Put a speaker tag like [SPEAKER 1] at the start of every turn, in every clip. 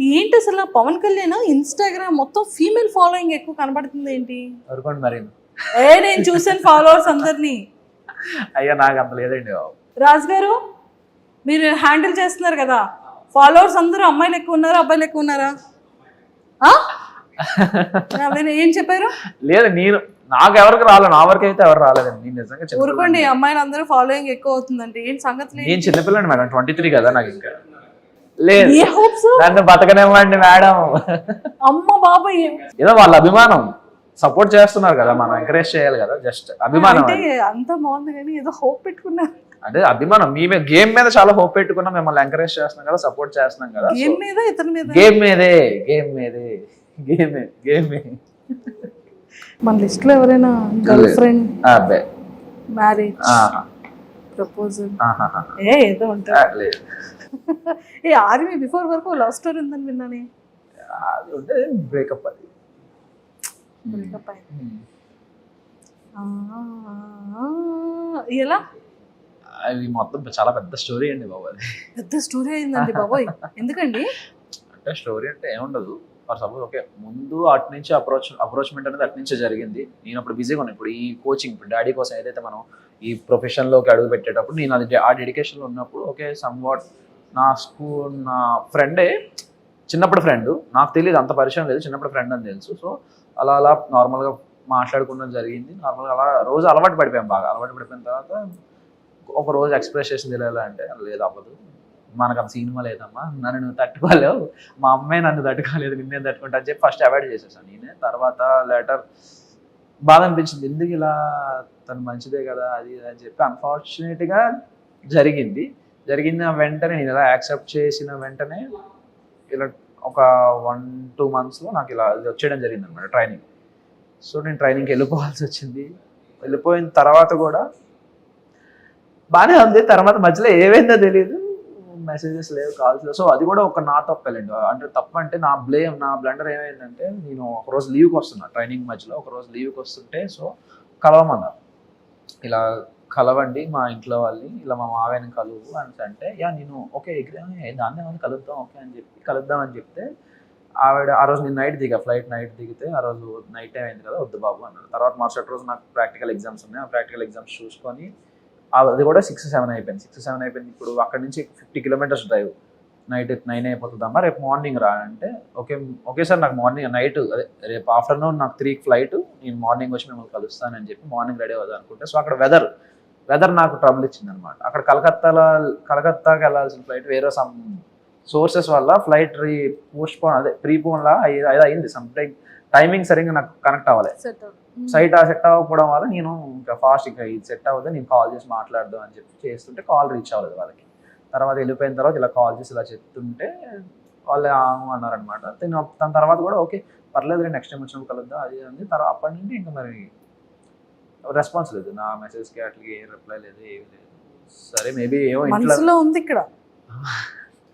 [SPEAKER 1] ఏంటి అసలు పవన్ కళ్యాణ్? ఇన్స్టాగ్రామ్ మొత్తం ఫీమేల్ ఫాలోయింగ్ ఎక్కువ కనబడుతుంది ఏంటి?
[SPEAKER 2] మరి.
[SPEAKER 1] ఏ నేను చూసాను ఫాలోవర్స్ అందరినీ.
[SPEAKER 2] అయ్యా నాకు అంత లేదండి.
[SPEAKER 1] రాజు గారు మీరు హ్యాండిల్ చేస్తున్నారు కదా? ఫాలోవర్స్ అందరూ అమ్మాయిలు ఎక్కువ ఉన్నారా అబ్బాయిలు ఎక్కువ ఉన్నారా? ఆ? ఏం చెప్పారు?
[SPEAKER 2] లేదు నేను నాకు ఎవరికి రాలేదు నా వరకు అయితే ఎవరు రాలేదండి. నేను నిజంగా చిన్నపిల్లని.
[SPEAKER 1] ఊరుకోండి అమ్మాయిలు అందరూ ఫాలోయింగ్ ఎక్కువ అవుతుందంటే ఏం సంగతి
[SPEAKER 2] నేను చిన్నపిల్లని మేడం ట్వంటీ త్రీ కదా నాకు ఇంకా. లేదు.
[SPEAKER 1] ఏ హోప్స్
[SPEAKER 2] నన్ను బతకనివ్వండి మేడం.
[SPEAKER 1] అమ్మ బాబాయ్.
[SPEAKER 2] ఏదో వాళ్ళ అభిమానం. సపోర్ట్ చేస్తున్నారు కదా మనం ఎంకరేజ్ చేయాలి కదా జస్ట్ అభిమానం
[SPEAKER 1] అంటే. అంత బాగుంది కానీ ఏదో హోప్ పెట్టుకున్నారు
[SPEAKER 2] అంటే అభిమానం మీ గేమ్ మీద చాలా హోప్ పెట్టుకున్నాం మిమ్మల్ని ఎంకరేజ్ చేస్తున్నాం కదా సపోర్ట్ చేస్తున్నాం కదా.
[SPEAKER 1] గేమ్ మీద ఇతని మీద?
[SPEAKER 2] గేమ్ మీదే గేమ్ మీదే గేమ్ గేమ్
[SPEAKER 1] మన లిస్ట్లో ఎవరైనా గర్ల్ ఫ్రెండ్
[SPEAKER 2] అబ్బాయి
[SPEAKER 1] మ్యారేజ్. ప్రపోజల్. ఏ ఏదో
[SPEAKER 2] ఆ,
[SPEAKER 1] ఉంటుంది
[SPEAKER 2] లేదు.
[SPEAKER 1] ఏ ఆర్మీ బిఫోర్ వరకు లవ్ స్టోరీ ఉందని విన్నానే.
[SPEAKER 2] అది ఉంటే బ్రేకప్ అది.
[SPEAKER 1] బ్రేకప్ ఎలా?
[SPEAKER 2] అది మొత్తం చాలా పెద్ద స్టోరీ అండి బాబు అది.
[SPEAKER 1] పెద్ద స్టోరీ అయిందండి బాబోయ్. ఎందుకండి?
[SPEAKER 2] అంటే స్టోరీ అంటే ఏముండదు ఫర్ సపోజ్ ఓకే ముందు అటు నుంచి అప్రోచ్ అప్రోచ్మెంట్ అనేది అటు నుంచే జరిగింది. నేను అప్పుడు బిజీగా ఉన్నాను. ఇప్పుడు ఈ కోచింగ్ ఇప్పుడు డాడీ కోసం ఏదైతే మనం ఈ ప్రొఫెషన్లోకి అడుగు పెట్టేటప్పుడు నేను అది ఆ డెడికేషన్లో ఉన్నప్పుడు ఓకే సమ్ వాట్ నా స్కూల్ నా ఫ్రెండే చిన్నప్పుడు ఫ్రెండ్ నాకు తెలియదు అంత పరిచయం లేదు చిన్నప్పుడు ఫ్రెండ్ అని తెలుసు. సో అలా అలా నార్మల్గా మాట్లాడుకోవడం జరిగింది. నార్మల్గా అలా రోజు అలవాటు పడిపోయాం బాగా. అలవాటు పడిపోయిన తర్వాత ఒక రోజు ఎక్స్ప్రెస్ చేసింది ఎలా అంటే లేదు అవ్వదు. మనకు అంత సినిమా లేదమ్మా. నన్ను నువ్వు తట్టుకోలేవు. మా అమ్మాయి నన్ను తట్టుకోలేదు నిన్నేం తట్టుకుంటా అని చెప్పి ఫస్ట్ అవాయిడ్ చేసేసాను నేనే. తర్వాత లెటర్ బాధ అనిపించింది. ఎందుకు ఇలా? తను మంచిదే కదా అది అని చెప్పి అన్ఫార్చునేట్గా జరిగింది. జరిగిన వెంటనే నేను ఇలా యాక్సెప్ట్ చేసిన వెంటనే ఇలా ఒక వన్ టూ మంత్స్లో నాకు ఇలా ఇది వచ్చేయడం జరిగింది అనమాట ట్రైనింగ్. సో నేను ట్రైనింగ్కి వెళ్ళిపోవాల్సి వచ్చింది. వెళ్ళిపోయిన తర్వాత కూడా బాగానే ఉంది. తర్వాత మధ్యలో ఏమైందో తెలియదు మెసేజెస్ లేవు కాల్స్ లేవు. సో అది కూడా ఒక నా తప్పలేండి. అంటే తప్ప అంటే నా బ్లేమ్ నా బ్లండర్ ఏమైందంటే నేను ఒకరోజు లీవ్కి వస్తున్నా ట్రైనింగ్ మధ్యలో ఒకరోజు లీవ్కి వస్తుంటే సో కలవమన్నారు ఇలా కలవండి మా ఇంట్లో వాళ్ళని ఇలా మా మావయ్యని కలువు అని అంటే యా నేను ఓకే ఎగ్రీ దాన్ని ఏమైనా కలుద్దాం ఓకే అని చెప్పి కలుద్దాం అని చెప్తే ఆవిడ ఆ రోజు నేను నైట్ దిగా ఫ్లైట్ నైట్ దిగితే ఆ రోజు నైట్ టైం అయింది కదా వద్దు బాబు అన్నారు తర్వాత మరుసటి రోజు నాకు ప్రాక్టికల్ ఎగ్జామ్స్ ఉన్నాయి ఆ ప్రాక్టికల్ ఎగ్జామ్స్ చూసుకొని అది కూడా సిక్స్ సెవెన్ అయిపోయింది. సిక్స్ సెవెన్ అయిపోయింది. ఇప్పుడు అక్కడ నుంచి fifty kilometres drive night nine అయిపోతుందమ్మా రేపు మార్నింగ్ రా అంటే ఓకే ఓకే సార్ నాకు మార్నింగ్ నైట్ అదే రేపు ఆఫ్టర్నూన్ నాకు త్రీ ఫ్లైట్ నేను మార్నింగ్ వచ్చి మిమ్మల్ని కలుస్తానని చెప్పి మార్నింగ్ రెడీ అవుదాం అనుకుంటే సో అక్కడ వెదర్ వెదర్ నాకు ట్రబుల్ ఇచ్చింది అనమాట అక్కడ కలకత్తాలో కలకత్తాకి వెళ్ళాల్సిన ఫ్లైట్ వేరే సమ్ సోర్సెస్ వల్ల ఫ్లైట్ రీ పోస్ట్ పోన్ అదే ప్రీ పోన్ లా అయ్యి- అది అయింది. సమ్ టైం టైమింగ్ సరిగ్గా నాకు కనెక్ట్ అవ్వలేదు
[SPEAKER 1] సెట్
[SPEAKER 2] సైట్ ఆ సెట్ అవ్వకపోవడం వల్ల నేను ఇంకా ఫాస్ట్ ఇంకా ఇది సెట్ అవ్వదు. నేను కాల్ చేసి మాట్లాడదాం అని చెప్పి చేస్తుంటే కాల్ రీచ్ అవ్వలేదు వాళ్ళకి. తర్వాత వెళ్ళిపోయిన తర్వాత ఇలా కాల్ చేసి ఇలా చెప్తుంటే వాళ్ళు అన్నారనమాట. దాని తర్వాత కూడా ఓకే పర్లేదు నెక్స్ట్ టైం వచ్చినప్పుడు కలుద్దాం అది అంది తర్వాత అప్పటి నుండి ఇంకా మరి రెస్పాన్స్ లేదు. నా మెసేజ్కి అట్లకి ఏ రిప్లై లేదు ఏమీ లేదు. సరే మేబీ ఏమో ఇంట్లో
[SPEAKER 1] మనసులో ఉంది ఇక్కడ.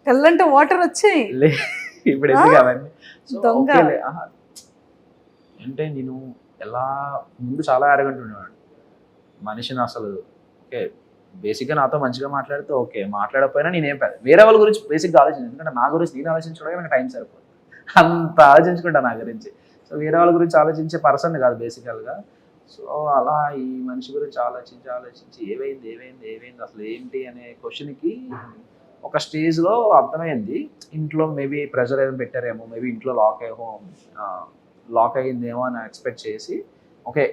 [SPEAKER 1] తెల్లంటే వాటర్ వచ్చాయి.
[SPEAKER 2] ఇప్పుడు ఎందుకు అవన్నీ?
[SPEAKER 1] దొంగ.
[SPEAKER 2] అంటే నేను ఎలా ముందు చాలా అరగంట ఉండేవాడు మనిషిని అసలు ఓకే బేసిక్గా నాతో మంచిగా మాట్లాడితే ఓకే. మాట్లాడకపోయినా నేనేం పెద్ద వేరే వాళ్ళ గురించి బేసిక్గా ఆలోచించాను. ఎందుకంటే నా గురించి నేను ఆలోచించడానికి నాకు టైం సరిపోదు. అంత ఆలోచించుకుంటా నా గురించి. సో వేరే వాళ్ళ గురించి ఆలోచించే పర్సన్ కాదు బేసికల్గా సో అలా ఈ మనిషి గురించి ఆలోచించి ఆలోచించి ఏమైంది ఏమైంది ఏమైంది అసలు ఏంటి అనే క్వశ్చన్కి ఒక స్టేజ్లో అర్థమైంది. ఇంట్లో మేబీ ప్రెషర్ ఏదైనా పెట్టారేమో మేబీ ఇంట్లో లాక్ అయ్యేమో లాక్ అయ్యిందేమో అని ఎక్స్పెక్ట్ చేసి ఓకే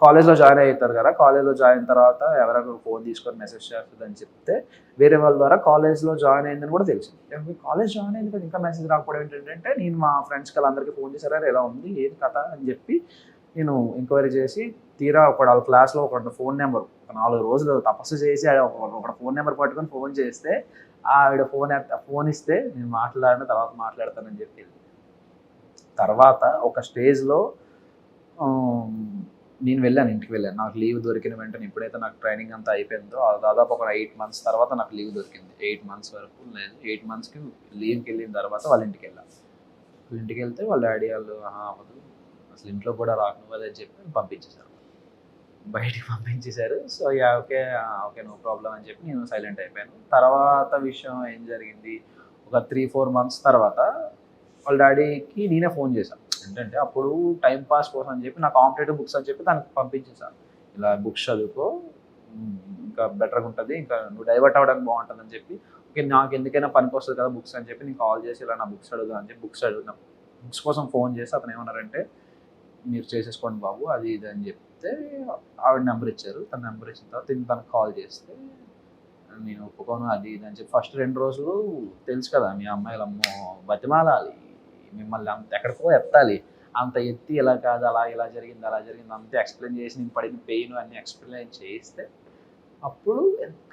[SPEAKER 2] కాలేజ్లో జాయిన్ అవుతారు కదా కాలేజ్లో జాయిన్ తర్వాత ఎవరైనా ఫోన్ తీసుకొని మెసేజ్ చేస్తుంది అని చెప్తే వేరే వాళ్ళ ద్వారా కాలేజ్లో జాయిన్ అయిందని కూడా తెలిసింది. కాలేజ్ జాయిన్ అయింది కదా ఇంకా మెసేజ్ రాకపోవడం ఏంటంటే నేను మా ఫ్రెండ్స్కి వాళ్ళందరికీ ఫోన్ చేశారా? ఎలా ఉంది? ఏది కథ? అని చెప్పి నేను ఎంక్వైరీ చేసి తీరా ఒక వాళ్ళ క్లాస్లో ఒక ఫోన్ నెంబర్ ఒక నాలుగు రోజులు తపస్సు చేసి ఆడ ఒక ఒక ఫోన్ నెంబర్ పట్టుకొని ఫోన్ చేస్తే ఆవిడ ఫోన్ ఫోన్ ఇస్తే నేను మాట్లాడిన తర్వాత మాట్లాడతానని చెప్పి తర్వాత ఒక స్టేజ్లో నేను వెళ్ళాను ఇంటికి వెళ్ళాను. నాకు లీవ్ దొరికిన వెంటనే ఎప్పుడైతే నాకు ట్రైనింగ్ అంతా అయిపోయిందో ఆ దాదాపు ఒక ఎయిట్ మంత్స్ తర్వాత నాకు లీవ్ దొరికింది. ఎయిట్ మంత్స్ వరకు లేదు. ఎయిట్ మంత్స్కి లీవ్కి వెళ్ళిన తర్వాత వాళ్ళ ఇంటికి వెళ్ళాను వాళ్ళ ఇంటికి వెళ్తే వాళ్ళ డాడీ వాళ్ళు అవ్వదు. అసలు ఇంట్లో కూడా రాకనువ్వదు అని చెప్పి పంపించేశారు. బయటికి పంపించేశారు. So yeah okay okay no problem అని చెప్పి నేను సైలెంట్ అయిపోయాను. తర్వాత విషయం ఏం జరిగింది? ఒక త్రీ ఫోర్ మంత్స్ తర్వాత వాళ్ళ డాడీకి నేనే ఫోన్ చేశాను ఏంటంటే అప్పుడు టైం పాస్ కోసం అని చెప్పి నా కాంపిటేటివ్ బుక్స్ అని చెప్పి దానికి పంపించేసాను ఇలా బుక్స్ చదువుకో ఇంకా బెటర్గా ఉంటుంది ఇంకా నువ్వు డైవర్ట్ అవ్వడానికి బాగుంటుంది అని చెప్పి ఓకే నాకు ఎందుకైనా పనికి వస్తుంది కదా బుక్స్ అని చెప్పి నేను కాల్ చేసి ఇలా నా బుక్స్ అడుగుదా అని చెప్పి బుక్స్ అడుగుతున్నా బుక్స్ కోసం ఫోన్ చేసి అతను ఏమన్నారంటే మీరు చేసేసుకోండి బాబు అది ఇది అని చెప్తే ఆవిడ నెంబర్ ఇచ్చారు. తన నెంబర్ ఇచ్చిన తర్వాత నేను తనకు కాల్ చేస్తే నేను ఒప్పుకోను అది ఇది అని చెప్పి ఫస్ట్ రెండు రోజులు తెలుసు కదా మీ అమ్మాయిలు అమ్మో బతిమాలాలి మిమ్మల్ని అంత ఎక్కడికో ఎత్తాలి అంత ఎత్తి ఇలా కాదు అలా ఇలా జరిగింది అలా జరిగింది అంతే ఎక్స్ప్లెయిన్ చేసి నేను పడిన పెయిన్ అన్ని ఎక్స్ప్లెయిన్ చేయిస్తే అప్పుడు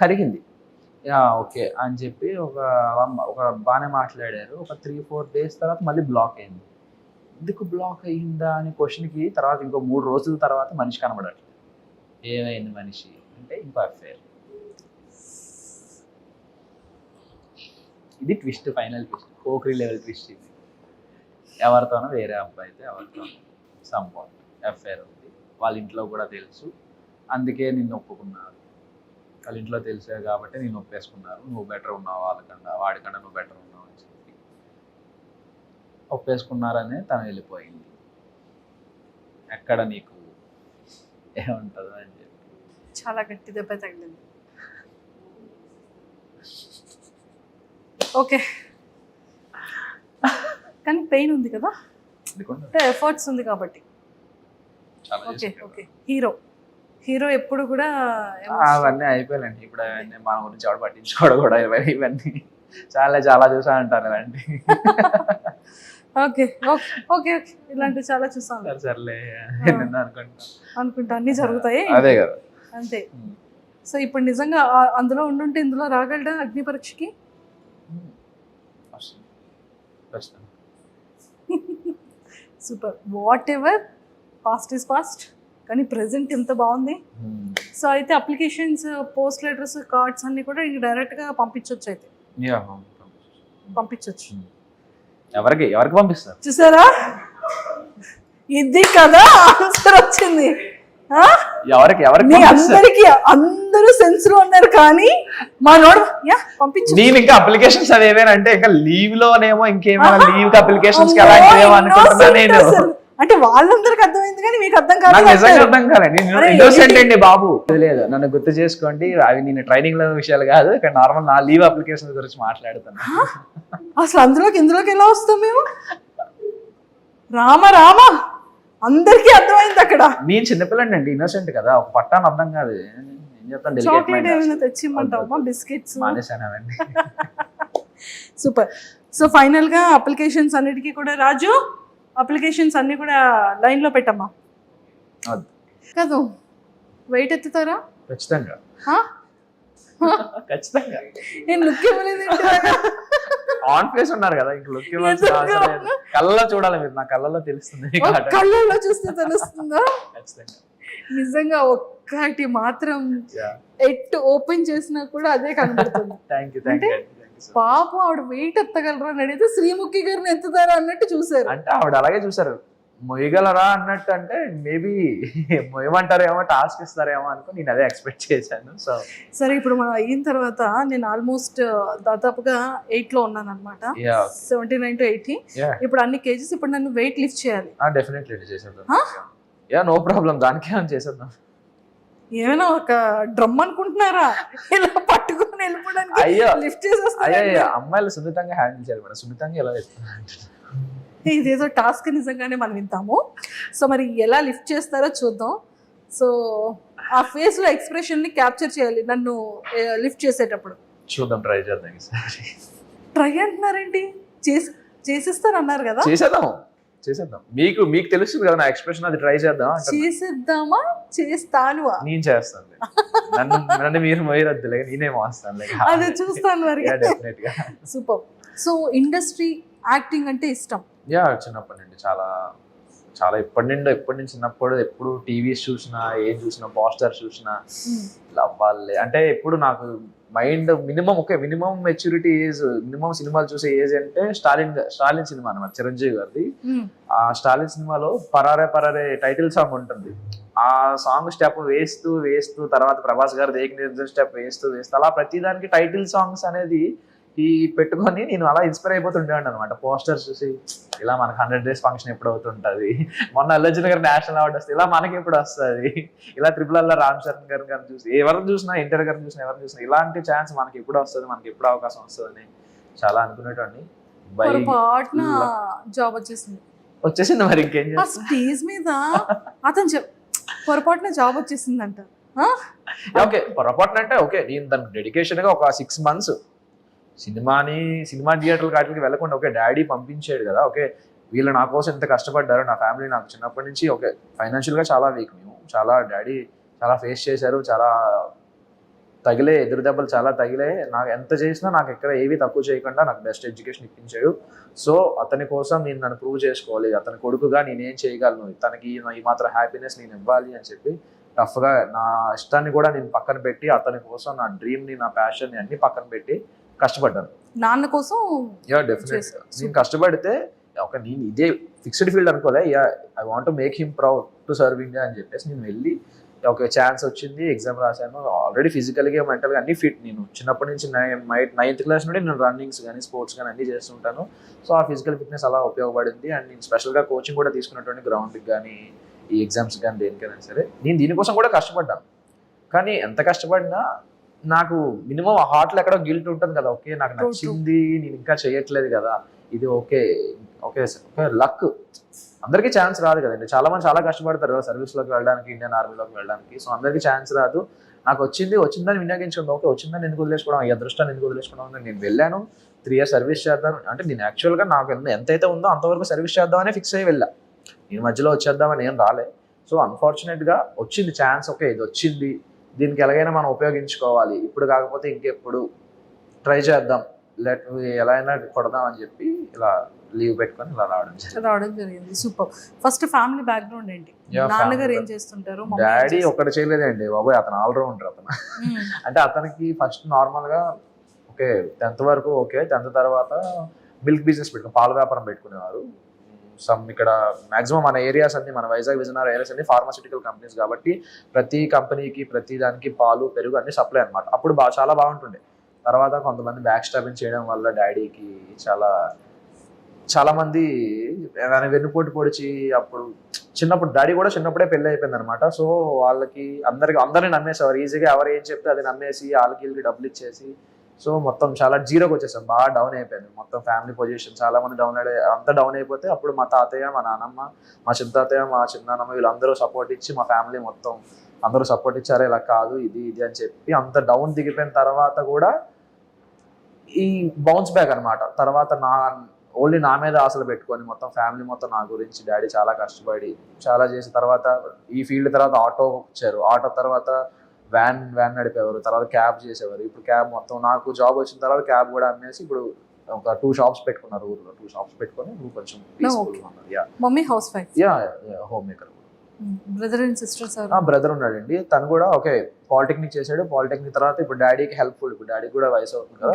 [SPEAKER 2] కరిగింది. యా ఓకే అని చెప్పి ఒక ఒక బాగానే మాట్లాడారు. ఒక త్రీ ఫోర్ డేస్ తర్వాత మళ్ళీ బ్లాక్ అయింది. ఎందుకు బ్లాక్ అయ్యిందా అనే క్వశ్చన్కి తర్వాత ఇంకో మూడు రోజుల తర్వాత మనిషి కనబడట్లేదు ఏమైంది మనిషి? అంటే ఇంకో అఫేర్ ఇది ట్విస్ట్ ఫైనల్ ట్విస్ట్ కోక్రీ లెవెల్ ట్విస్ట్ ఇది. ఎవరితోనో వేరే అబ్బాయితో ఎవరితో సంపాట్ అఫేర్ ఉంది. వాళ్ళ ఇంట్లో కూడా తెలుసు. అందుకే నిన్ను ఒప్పుకున్నారు. వాళ్ళ ఇంట్లో తెలిసే కాబట్టి నేను ఒప్పేసుకున్నారు. నువ్వు బెటర్ ఉన్నావు? వాళ్ళకన్నా వాడికన్నా నువ్వు బెటర్ ఉన్నావు? ఒప్పేసుకున్నారనే తను వెళ్ళిపోయింది. ఎక్కడ నీకు ఏముంటుందో అని చెప్పి.
[SPEAKER 1] చాలా గట్టి దెబ్బ తగిలింది. ఓకే. కానీ పెయిన్ ఉంది కదా? అంటే ఎఫర్ట్స్ ఉంది కాబట్టి. ఓకే. ఓకే. హీరో. హీరో ఎప్పుడు కూడా
[SPEAKER 2] అవన్నీ అయిపోయాయండి ఇప్పుడు అవన్నీ మన గురించి ఎవడు పట్టించుకోవడం కూడా ఇవన్నీ. చాలా చాలా చూసా అంటారు ఇలాంటి
[SPEAKER 1] ఓకే ఓకే ఓకే ఓకే ఇలాంటివి చాలా చూసాను.
[SPEAKER 2] సర్లే. అనుకుంటా.
[SPEAKER 1] అన్ని జరుగుతాయి.
[SPEAKER 2] అదే కదా.
[SPEAKER 1] అంతే. సో ఇప్పుడు నిజంగా అందులో ఉండుంటే ఇందులో రాగలడా అగ్ని పరీక్షకి.
[SPEAKER 2] వస్తుంది.
[SPEAKER 1] Super. Whatever past is past కానీ ప్రెసెంట్ ఎంత బాగుంది.
[SPEAKER 2] Hmm.
[SPEAKER 1] సో అయితే అప్లికేషన్స్ పోస్ట్ లెటర్స్ కార్డ్స్ అన్ని కూడా ఇంక డైరెక్ట్గా పంపించవచ్చు అయితే. పంపించవచ్చు
[SPEAKER 2] ఎవరికి? ఎవరికి పంపిస్తారు?
[SPEAKER 1] చూసారా? ఇది కదా ఆన్సర్ వచ్చింది?
[SPEAKER 2] ఎవరికి? ఎవరికి
[SPEAKER 1] అందరికి అందరూ సెన్స్లో ఉన్నారు కానీ మా నోడు యా పంపించు.
[SPEAKER 2] నేను ఇంకా అప్లికేషన్స్ అవి ఏవేనంటే ఇంకా లీవ్ లోనేమో ఇంకేమైనా. లీవ్ అప్లికేషన్స్
[SPEAKER 1] అమ్మో,
[SPEAKER 2] అలాంటివేమో అనుకుంటున్నా నేను.
[SPEAKER 1] అంటే వాళ్ళందరికి అర్థమైంది కానీ మీకు అర్థం
[SPEAKER 2] నిజంగా
[SPEAKER 1] కాదు
[SPEAKER 2] అర్థం ఇన్నోసెంట్? అండి బాబు. లేదు. నన్ను గుర్తు చేసుకోండి. అవి నేను ట్రైనింగ్లో విషయాలు కాదు. ఇక్కడ నార్మల్ నా లీవ్ అప్లికేషన్ గురించి మాట్లాడుతాను
[SPEAKER 1] అసలు అందులోకి ఇందులోకి ఎలా వస్తాం మేము? రామ రామ! అందరికీ అర్థమైంది అక్కడ.
[SPEAKER 2] నేను చిన్నపిల్లండి అండి ఇన్నోసెంట్ కదా. ఒక పట్టాను అర్థం కాదు.
[SPEAKER 1] చాక్లెట్ ఏమైనా తెచ్చిమ్మంటావా బిస్కెట్స్? సూపర్. సో ఫైనల్గా అప్లికేషన్స్ అన్నిటికీ కూడా రాజు అప్లికేషన్స్ అన్ని కూడా లైన్లో పెట్టమ్మా. కాదు వెయిట్ ఎత్తుతారా?
[SPEAKER 2] ఖచ్చితంగా.
[SPEAKER 1] హా?
[SPEAKER 2] ఖచ్చితంగా.
[SPEAKER 1] నేను లుక్ ఇవ్వలేదు
[SPEAKER 2] ఆన్ ఫేస్ ఉన్నారు కదా ఇంక లుక్ ఇవ్వాల్సిన కళ్ళలో చూడాలి మీరు నా కళ్ళలో తెలుస్తుంది.
[SPEAKER 1] కళ్ళల్లో చూస్తే తెలుస్తుందా?
[SPEAKER 2] ఖచ్చితంగా.
[SPEAKER 1] నిజంగా ఒక్కటి మాత్రం ఎట్ ఓపెన్ చేసినా కూడా అదే కనబడుతుంది.
[SPEAKER 2] థ్యాంక్ యూ థ్యాంక్ యూ
[SPEAKER 1] పాపం ఆవిడ వెయిట్ ఎత్తగలరా అని అడిగితే శ్రీముఖి గారిని ఎత్తుతారా అన్నట్టు చూసారు
[SPEAKER 2] అంటే ఆవిడ అలాగే చూసారు మొయ్యగలరా అన్నట్టు అంటే మేబీ మొయ్యమంటారేమో టాస్క్ ఇస్తారేమో అనుకో నేను అదే ఎక్స్పెక్ట్ చేశాను. సో
[SPEAKER 1] సరే ఇప్పుడు మనం అయిన తర్వాత నేను ఆల్మోస్ట్ దాదాపుగా ఎయిట్లో ఉన్నాను అనమాట సెవెంటీ నైన్ టు ఎయిటీ ఇప్పుడు అన్ని కేజెస్ ఇప్పుడు నన్ను వెయిట్ లిఫ్ట్ చేయాలి.
[SPEAKER 2] డెఫినెట్లీ చేసేద్దాం? యా నో ప్రాబ్లం దానికి చేసేద్దాం.
[SPEAKER 1] ఏమైనా ఒక డ్రమ్ అనుకుంటున్నారా? ఇలా పట్టుకొని వెళ్ళిపోవడానికి
[SPEAKER 2] అయ్యో
[SPEAKER 1] లిఫ్ట్
[SPEAKER 2] అయ్యో
[SPEAKER 1] చేసేస్తాను
[SPEAKER 2] అయ్యో, అమ్మాయిలు సున్నితంగా హ్యాండిల్ చేయాలి మేడం. సున్నితంగా ఎలా
[SPEAKER 1] ఇదేదో టాస్క్ నిజంగానే మనం వింటాము. సో మరి ఎలా లిఫ్ట్ చేస్తారో చూద్దాం. సో ఆ ఫేస్లో ఎక్స్ప్రెషన్ని క్యాప్చర్ చేయాలి నన్ను లిఫ్ట్ చేసేటప్పుడు.
[SPEAKER 2] చూద్దాం ట్రై చేద్దాం
[SPEAKER 1] ట్రై అంటున్నారేంటి? చేసి చేసిస్తారన్నారు కదా.
[SPEAKER 2] చేసేద్దాం చేసేద్దాం. మీకు మీకు తెలుస్తుంది కదా నా ఎక్స్ప్రెషన్ అది ట్రై చేద్దాం.
[SPEAKER 1] చేసిద్దామా? చేస్తాను
[SPEAKER 2] నేను చేస్తాను నన్ను నన్ను మీరు మొయ్యరద్దులే నేనే మోస్తాను
[SPEAKER 1] అదే చూస్తాను మరి. సూపర్. సో ఇండస్ట్రీ యాక్టింగ్ అంటే ఇష్టం?
[SPEAKER 2] యా చిన్నప్పటి నుండి చాలా చాలా ఎప్పటి నుండో ఎప్పటి నుంచి చిన్నప్పుడు ఎప్పుడు టీవీస్ చూసినా ఏం చూసినా పోస్టర్ చూసినా ఇలా అవ్వాలి అంటే ఎప్పుడు నాకు mind minimum okay minimum maturity age minimum సినిమాలు చూసే ఏజ్ అంటే స్టాలిన్ స్టాలిన్ సినిమా అనమాట చిరంజీవి గారిది.
[SPEAKER 1] మ్మ్.
[SPEAKER 2] ఆ స్టాలిన్ సినిమాలో పరారే పరారే టైటిల్ సాంగ్ ఉంటుంది. ఆ సాంగ్ స్టెప్ వేస్తూ వేస్తూ తర్వాత ప్రభాస్ గారు ఏక నిర్జన్ స్టెప్ వేస్తూ వేస్తూ అలా ప్రతిదానికి టైటిల్ సాంగ్స్ అనేది ఈ పెట్టుకొని నేను అలా ఇన్స్పైర్ అయిపోతుండేవాడిని అనమాట పోస్టర్స్ చూసి ఇలా మనకు హండ్రెడ్ డేస్ ఫంక్షన్ ఎప్పుడు అవుతుంటది? మొన్న అల్లర్జున్ గారు నేషనల్ అవార్డు వస్తే ఇలా మనకి ఎప్పుడు వస్తుంది? ఇలా ట్రిపుల్ అల్లా రామ్ చరణ్ గారు గారిని చూసి ఎవరిని చూసినా ఇంటర్ గారిని చూసినా ఎవరిని చూసినా ఇలాంటి ఛాన్స్ మనకి ఎప్పుడు వస్తుంది? మనకి ఎప్పుడు అవకాశం వస్తుందని చాలా అనుకునేటండి.
[SPEAKER 1] జాబ్ వచ్చేసింది.
[SPEAKER 2] వచ్చేసింది మరి ఇంకేం
[SPEAKER 1] స్టేజ్ మీద అతను చెప్ పొరపాటున జాబ్ వచ్చేసిందంట?
[SPEAKER 2] ఓకే పొరపాటున అంటే ఓకే నేను దానికి డెడికేషన్గా ఒక సిక్స్ మంత్స్ సినిమాని సినిమా థియేటర్ కాటికి వెళ్ళకుండా ఓకే డాడీ పంపించాడు కదా ఓకే వీళ్ళు నా కోసం ఎంత కష్టపడ్డారు నా ఫ్యామిలీ నాకు చిన్నప్పటి నుంచి ఓకే ఫైనాన్షియల్గా చాలా వీక్ మేము చాలా డాడీ చాలా ఫేస్ చేశారు చాలా తగిలే ఎదురు దెబ్బలు చాలా తగిలే నాకు ఎంత చేసినా నాకు ఎక్కడ ఏవి తక్కువ చేయకుండా నాకు బెస్ట్ ఎడ్యుకేషన్ ఇప్పించాడు. సో అతని కోసం నేను నన్ను ప్రూవ్ చేసుకోవాలి అతని కొడుకుగా నేనేం చేయగలను తనకి ఈ మాత్రం హ్యాపీనెస్ నేను ఇవ్వాలి అని చెప్పి టఫ్గా నా ఇష్టాన్ని కూడా నేను పక్కన పెట్టి అతని కోసం నా డ్రీమ్ని నా ప్యాషన్ని అన్ని పక్కన పెట్టి కష్టపడ్డాను.
[SPEAKER 1] నాన్న కోసం
[SPEAKER 2] యా డెఫినెట్. నేను కష్టపడితే ఒక నేను ఇదే ఫిక్స్డ్ ఫీల్డ్ అనుకోలే. Yeah I want make him proud to serve India అని చెప్పేసి నేను వెళ్ళి ఒక ఛాన్స్ వచ్చింది ఎగ్జామ్ రాశాను. ఆల్రెడీ ఫిజికల్గా మెంటల్గా అన్ని ఫిట్ నేను చిన్నప్పటి నుంచి నైన్త్ క్లాస్ నుండి నేను రన్నింగ్స్ కానీ స్పోర్ట్స్ కానీ అన్ని చేస్తుంటాను సో ఆ ఫిజికల్ ఫిట్నెస్ అలా ఉపయోగపడింది. అండ్ నేను స్పెషల్గా కోచింగ్ కూడా తీసుకున్నటువంటి గ్రౌండ్కి కానీ ఈ ఎగ్జామ్స్ కానీ దేనికైనా సరే నేను దీనికోసం కూడా కష్టపడ్డాను. కానీ ఎంత కష్టపడినా నాకు మినిమం ఆ హార్ట్లో ఎక్కడో గిల్ట్ ఉంటుంది కదా ఓకే నాకు. నచ్చింది నేను ఇంకా చేయట్లేదు కదా ఇది ఓకే ఓకే ఓకే లక్ అందరికీ ఛాన్స్ రాదు కదండి. చాలా మంది చాలా కష్టపడతారు సర్వీస్లోకి వెళ్ళడానికి ఇండియన్ ఆర్మీలోకి వెళ్ళడానికి. సో అందరికీ ఛాన్స్ రాదు. నాకు వచ్చింది వచ్చిందని వినియోగించుకుందాం. ఓకే వచ్చిందని ఎందుకు వదిలేసుకోవడం? ఈ అదృష్టాన్ని ఎందుకు వదిలేసుకోవడం? నేను వెళ్ళాను త్రీ ఇయర్స్ సర్వీస్ చేద్దాం. అంటే నేను యాక్చువల్గా నాకు ఎంత- ఎంతైతే ఉందో అంతవరకు సర్వీస్ చేద్దామని ఫిక్స్ అయ్యి వెళ్ళా. నేను మధ్యలో వచ్చేద్దామని ఏం రాలే. సో అన్ఫార్చునేట్గా వచ్చింది ఛాన్స్ ఓకే ఇది వచ్చింది. దీనికి ఎలాగైనా మనం ఉపయోగించుకోవాలి. ఇప్పుడు కాకపోతే ఇంకెప్పుడు ట్రై చేద్దాం. లెట్ ఎలా అయినా కొడదాం అని చెప్పి ఇలా లీవ్ పెట్టుకొని ఇలా రావడం జరిగింది.
[SPEAKER 1] రావడం జరిగింది. సూపర్. ఫస్ట్ ఫ్యామిలీ బ్యాక్గ్రౌండ్ ఏంటి? నాన్నగారు ఏం చేస్తుంటారు?
[SPEAKER 2] డాడీ? ఒకటి చేయలేదండి బాబాయ్ అతను ఆల్రౌండర్ అతను. అంటే అతనికి ఫస్ట్ నార్మల్గా ఓకే టెన్త్ వరకు ఓకే టెన్త్ తర్వాత మిల్క్ బిజినెస్ పెట్టుకుని పాల వ్యాపారం పెట్టుకునేవారు. సమ్ ఇక్కడ మాక్సిమం మన ఏరియాస్ అన్ని మన వైజాగ్ విజయనగర ఏరియాస్ అన్ని ఫార్మాసిటికల్ కంపెనీస్ కాబట్టి ప్రతి కంపెనీకి ప్రతి దానికి పాలు పెరుగు అన్ని సప్లై అనమాట అప్పుడు బాగా చాలా బాగుంటుండే. తర్వాత కొంతమంది బ్యాక్ స్టాపింగ్ చేయడం వల్ల డాడీకి చాలా చాలా మంది ఆయన వెన్నుపోటు పొడిచి అప్పుడు చిన్నప్పుడు డాడీ కూడా చిన్నప్పుడే పెళ్ళి అయిపోయింది అనమాట సో వాళ్ళకి అందరికి అందరిని నమ్మేసేవారు. ఈజీగా ఎవరు ఏం చెప్తే అది నమ్మేసి వాళ్ళకి వీళ్ళకి డబ్బులు ఇచ్చేసి సో మొత్తం చాలా జీరోకి వచ్చేసాం. బాగా డౌన్ అయిపోయింది. మొత్తం ఫ్యామిలీ పొజిషన్ చాలా మంది డౌన్ అయ్యే అంత డౌన్ అయిపోతే అప్పుడు మా తాతయ్య మా నాన్నమ్మ మా చిన్నతాతయ్య మా చిన్నానమ్మ వీళ్ళందరూ సపోర్ట్ ఇచ్చి మా ఫ్యామిలీ మొత్తం అందరూ సపోర్ట్ ఇచ్చారు. ఇలా కాదు ఇది ఇది అని చెప్పి అంత డౌన్ దిగిపోయిన తర్వాత కూడా ఈ బౌన్స్ బ్యాక్ అన్నమాట. తర్వాత నా ఓన్లీ నా మీద ఆశలు పెట్టుకొని మొత్తం ఫ్యామిలీ మొత్తం నా గురించి డాడీ చాలా కష్టపడి చాలా చేసిన తర్వాత ఈ ఫీల్డ్ తర్వాత ఆటో వచ్చారు. ఆటో తర్వాత వ్యాన్ వ్యాన్ నడిపేవారు తర్వాత క్యాబ్ చేసేవారు. ఇప్పుడు క్యాబ్ మొత్తం నాకు జాబ్ వచ్చిన తర్వాత క్యాబ్ కూడా అమ్మేసి ఇప్పుడు ఒక టూ షాప్స్ పెట్టుకున్నారు ఊర్లో. టూ షాప్స్ పెట్టుకొని కొంచెం
[SPEAKER 1] mummy housewife
[SPEAKER 2] yeah homemaker
[SPEAKER 1] brother and sisters
[SPEAKER 2] ఆ బ్రదర్ ఉన్నాడండి. తను కూడా ఓకే పాలిటెక్నిక్ చేశాడు. పాలిటెక్నిక్ తర్వాత ఇప్పుడు డాడీకి హెల్ప్ఫుల్ ఇప్పుడు డాడీ కూడా వయసు అవుతుంది కదా.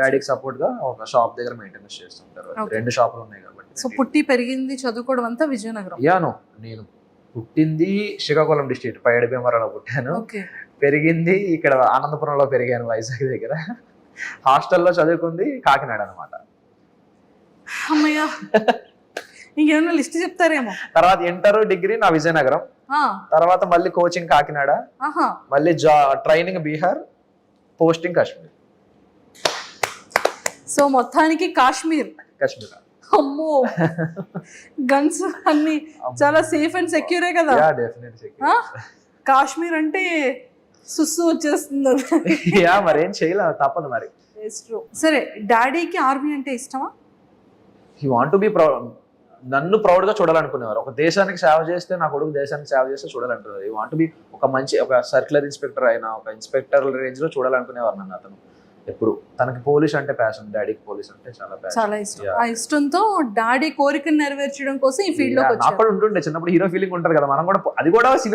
[SPEAKER 1] డాడీకి
[SPEAKER 2] సపోర్ట్గా ఒక షాప్ దగ్గర మెయింటెనెన్స్ చేస్తుంటారు. రెండు షాపులు ఉన్నాయి కాబట్టి
[SPEAKER 1] సో పుట్టి పెరిగింది చదువుకోవడం అంతా విజయనగరం.
[SPEAKER 2] యాను నేను పుట్టింది శ్రీకాకుళం డిస్ట్రిక్ట్ పైడి భీమవరంలో పుట్టాను.
[SPEAKER 1] ఓకే
[SPEAKER 2] పెరిగింది. ఇక్కడ ఆనందపురంలో పెరిగాను వైజాగ్ దగ్గర. హాస్టల్లో చదువుకుంది కాకినాడ అనమాట
[SPEAKER 1] అమ్మయ్య. ఇంకేమైనా లిస్ట్ చెప్తారేమో.
[SPEAKER 2] తర్వాత ఇంటర్ డిగ్రీ నా విజయనగరం. తర్వాత మళ్ళీ కోచింగ్ కాకినాడ. మళ్ళీ జా training Bihar posting Kashmir.
[SPEAKER 1] So మొత్తానికి కాశ్మీర్.
[SPEAKER 2] కాశ్మీర్.
[SPEAKER 1] అమ్మో. గన్స్ అన్ని చాలా సేఫ్ అండ్ సెక్యూరే కదా? కాశ్మీర్ అంటే సుస్సు వచ్చేస్తుంది
[SPEAKER 2] యా మరి ఏం చేయలేదు తప్పదు మరి.
[SPEAKER 1] సరే డాడీకి ఆర్మీ అంటే ఇష్టమా?
[SPEAKER 2] హీ వాంట్ బి ప్రౌడ్ నన్ను ప్రౌడ్గా చూడాలనుకునేవారు. ఒక దేశానికి సేవ చేస్తే నా కొడుకు దేశానికి సేవ చేస్తే చూడాలంటున్నారు. ఈ వాంట్ బి ఒక మంచి ఒక సర్క్యులర్ ఇన్స్పెక్టర్ అయినా ఒక ఇన్స్పెక్టర్ రేంజ్లో చూడాలనుకునేవారు నన్ను అతను. ఎప్పుడు. తనకి పోలీస్ అంటే ప్యాషన్ డాడీకి పోలీస్ అంటే చాలా
[SPEAKER 1] చాలా ఇష్టం. ఆ ఇష్టంతో డాడీ కోరికను నెరవేర్చడం కోసం ఈ ఫీల్డ్
[SPEAKER 2] నాకు కూడా ఉంటుండే. చిన్నప్పుడు హీరో ఫీలింగ్ ఉంటుంది కదా. మనం కూడా అది కూడా సినిమా